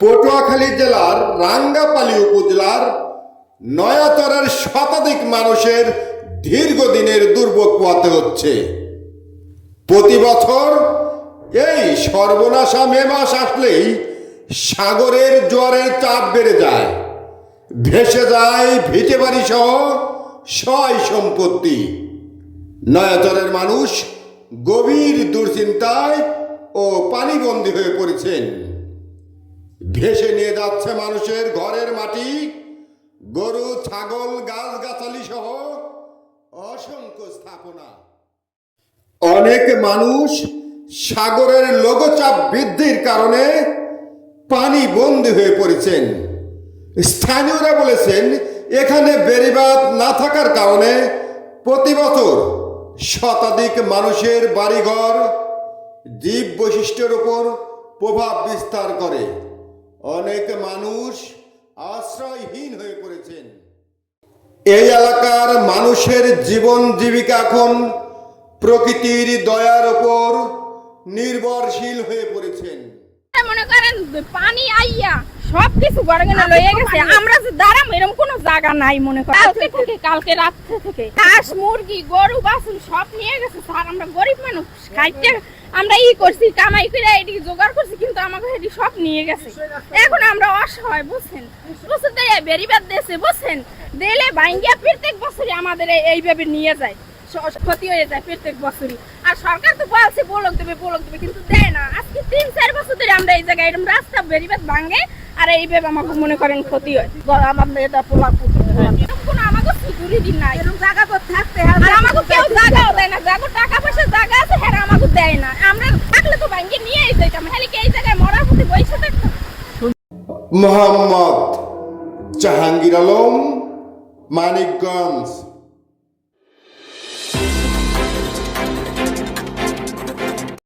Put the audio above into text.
পটুয়াখালী জেলার রাঙ্গাপালি উপজেলার নয়াতরের শতাধিক মানুষের দীর্ঘদিনের দুর্ভোগ পোয়াতে হচ্ছে। প্রতি বছর এই সর্বনাশা মে মাস আসলেই সাগরের জোয়ারের চাপ বেড়ে যায়। ভেসে যায় ভিটে বাড়ি সহ সয় সম্পত্তি। নয়াচরের মানুষ গভীর দুশ্চিন্তায় ও পানিবন্দী হয়ে পড়েছেন। ভেসে নিয়ে যাচ্ছে মানুষের ঘরের মাটি। গরু, ছাগল, গাছগাছালি সহ অসংখ্য স্থাপনা। অনেক মানুষ সাগরের লঘুচাপ বৃদ্ধির কারণে পানি বন্দী হয়ে পড়েছেন। স্থানীয়রা বলেছেন, এখানে বেড়িবাঁধ না থাকার কারণে প্রতি বছর শতাধিক মানুষের বাড়িঘর জীব বৈশিষ্ট্যের উপর প্রভাব বিস্তার করে। অনেক মানুষ আশ্রয়হীন হয়ে পড়েছেন। এই এলাকার মানুষের জীবন জীবিকা এখন প্রকৃতির দয়ার ওপর নির্ভরশীল হয়ে পড়েছেন। মনে করেন পানি আইয়া সব কিছু গড়গনে লয়ে গেছে। আমরা যে দাঁড়াম এরকম কোনো জায়গা নাই মনে করেন। কালকে থেকে কালকে থেকে। হাঁস মুরগি গরু বাছুর সব নিয়ে গেছে। স্যার আমরা গরিব মানুষ। খাইতে আমরা ই করছি কামাই করে এদিকে জোগাড় করছি কিন্তু আমাকে এটি সব নিয়ে গেছে। এখন আমরা অসহায় বুঝছেন? বুঝছেন তো বেরিবাদ দেশে বুঝছেন? দিলে ভাঙ্গিয়া প্রত্যেক বছরই আমাদের এইভাবে নিয়ে যায়। ক্ষতি হয়ে যায় প্রত্যেক বছরই। আর সরকার তো বলছে বলক দেবে বলক দেবে কিন্তু দেয় না। আজকে তিন চার আমরা এই জায়গায় এরকম রাস্তা বেরিবাদ ভাঙে আর এইভাবে আমাকে মনে করেন ক্ষতি হয়। আমার মেয়েটা পোলা কোনো আমাকে সিকিউরিটি নাই। এরকম জায়গা তো থাকতে আর আমাকে কেউ জায়গাও দেয় না জায়গা টাকা পয়সা জায়গা আছে হ্যাঁ আমাকে দেয় না। আমরা থাকলে তো ভাঙ্গে নিয়ে যেতাম খালি কি এই জায়গায় মরার প্রতি বসে থাকতাম? মোহাম্মদ জাহাঙ্গীর আলম মানিকগঞ্জ।